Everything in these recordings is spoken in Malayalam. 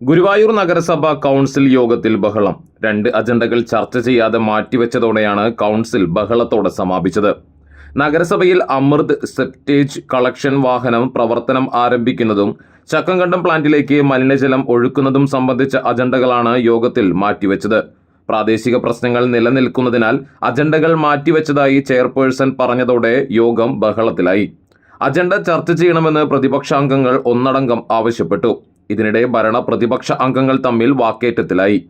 ഗുരുവായൂർ നഗരസഭ കൗൺസിൽ യോഗത്തിൽ ബഹളം. രണ്ട് അജണ്ടകൾ ചർച്ച ചെയ്യാതെ മാറ്റിവെച്ചതോടെയാണ് കൗൺസിൽ ബഹളത്തോടെ സമാപിച്ചത്. നഗരസഭയിൽ അമൃത് സെപ്റ്റേജ് കളക്ഷൻ വാഹനം പ്രവർത്തനം ആരംഭിക്കുന്നതും ചക്കംകണ്ടം പ്ലാന്റിലേക്ക് മലിനജലം ഒഴുക്കുന്നതും സംബന്ധിച്ച അജണ്ടകളാണ് യോഗത്തിൽ മാറ്റിവെച്ചത്. പ്രാദേശിക പ്രശ്നങ്ങൾ നിലനിൽക്കുന്നതിനാൽ അജണ്ടകൾ മാറ്റിവെച്ചതായി ചെയർപേഴ്സൺ പറഞ്ഞതോടെ യോഗം ബഹളത്തിലായി. അജണ്ട ചർച്ച ചെയ്യണമെന്ന് പ്രതിപക്ഷാംഗങ്ങൾ ഒന്നടങ്കം ആവശ്യപ്പെട്ടു. ഇതിനിടെ ഭരണ പ്രതിപക്ഷ അംഗങ്ങൾ തമ്മിൽ വാക്കേറ്റത്തിലായി.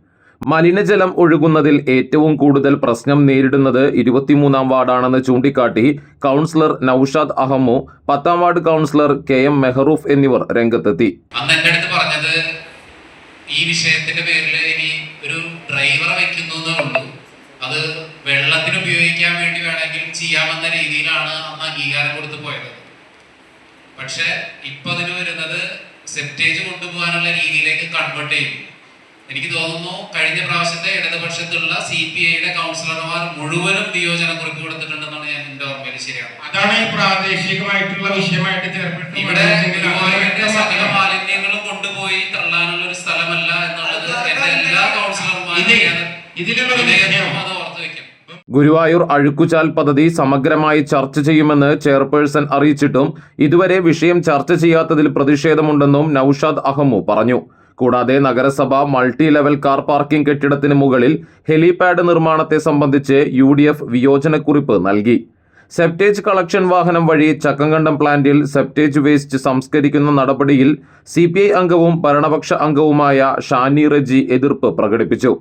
മലിനജലം ഒഴുകുന്നതിൽ ഏറ്റവും കൂടുതൽ പ്രശ്നം നേരിടുന്നത് ഇരുപത്തിമൂന്നാം വാർഡാണെന്ന് ചൂണ്ടിക്കാട്ടി കൗൺസിലർ നൌഷാദ് അഹമ്മു പത്താം ward councillor K M Mehroof എന്നിവർ രംഗത്തെത്തി. പറഞ്ഞത് ഈ വിഷയത്തിന്റെ പേരിൽ ഇനി ഒരു ഡ്രൈവറെ വെക്കുന്നു എന്നേ ഉള്ളൂ. അത് വെള്ളത്തിന് ഉപയോഗിക്കാൻ വേണ്ടി വേണമെങ്കിൽ ചെയ്യാമെന്ന രീതിയിലാണ് അന്ന് അംഗീകാരം കൊടുത്തു പോയത്. പക്ഷെ ഇപ്പൊ അതിന് വരുന്നത് സെപ്റ്റേജ് കൊണ്ടുപോകാനുള്ള രീതിയിലേക്ക് കൺവേർട്ട് ചെയ്യും. എനിക്ക് തോന്നുന്നു കഴിഞ്ഞ പ്രാവശ്യത്തെ ഇടതുപക്ഷത്തുള്ള സി പി ഐയുടെ കൗൺസിലർമാർ മുഴുവനും വിയോജന കുറിപ്പ് കൊടുത്തിട്ടുണ്ടെന്നാണ് ഞാൻ എന്റെ ഓർമ്മയിൽ ശരിയാണ് അതാണ് ഈ പ്രാദേശികമായിട്ടുള്ള വിഷയമായിട്ട് ഇവിടെ സകല മാലിന്യങ്ങളും കൊണ്ടുപോയി തള്ളാനുള്ള ഒരു സ്ഥലമല്ല എന്നുള്ളത് എന്റെ എല്ലാ കൗൺസിലർമാരും ഇതിലുള്ള ഒരു വിനയപൂർവം വിഷയം അത് ഓർത്ത് വെക്കും ഗുരുവായൂർ അഴുക്കുചാൽ പദ്ധതി സമഗ്രമായി ചർച്ച ചെയ്യുമെന്ന് ചെയർപേഴ്സൺ അറിയിച്ചിട്ടും ഇതുവരെ വിഷയം ചർച്ച ചെയ്യാത്തതിൽ പ്രതിഷേധമുണ്ടെന്നും നൌഷാദ് അഹമ്മു പറഞ്ഞു. കൂടാതെ നഗരസഭ മൾട്ടി ലെവൽ കാർ പാർക്കിംഗ് കെട്ടിടത്തിന് മുകളിൽ ഹെലിപാഡ് നിർമ്മാണത്തെ സംബന്ധിച്ച് യു ഡി എഫ് വിയോജനക്കുറിപ്പ് നൽകി. സെപ്റ്റേജ് കളക്ഷൻ വാഹനം വഴി ചക്കങ്കണ്ടം പ്ലാന്റിൽ സെപ്റ്റേജ് വേസ്റ്റ് സംസ്കരിക്കുന്ന നടപടിയിൽ സി അംഗവും ഭരണപക്ഷ അംഗവുമായ ഷാനി റജി എതിർപ്പ് പ്രകടിപ്പിച്ചു.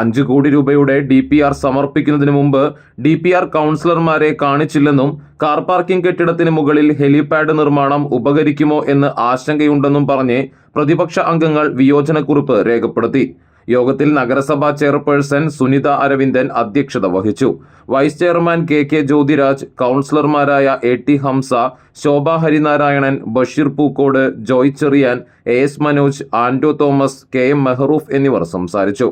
അഞ്ച് കോടി രൂപയുടെ ഡി പി ആർ സമർപ്പിക്കുന്നതിന് മുമ്പ് ഡി പി ആർ കൗൺസിലർമാരെ കാണിച്ചില്ലെന്നും കാർ പാർക്കിംഗ് കെട്ടിടത്തിന് മുകളിൽ ഹെലിപാഡ് നിർമ്മാണം ഉപകരിക്കുമോ എന്ന് ആശങ്കയുണ്ടെന്നും പറഞ്ഞ് പ്രതിപക്ഷ അംഗങ്ങൾ വിയോജനക്കുറിപ്പ് രേഖപ്പെടുത്തി. യോഗത്തിൽ നഗരസഭാ ചെയർപേഴ്സൺ സുനിത അരവിന്ദൻ അധ്യക്ഷത വഹിച്ചു. Vice chairman K K Jyothiraj കൗൺസിലർമാരായ A T Hamsa Shobha Harinarayanan Basheer Pookode Joy Cherian A S Manoj Ando Thomas K M Mehroof എന്നിവർ സംസാരിച്ചു.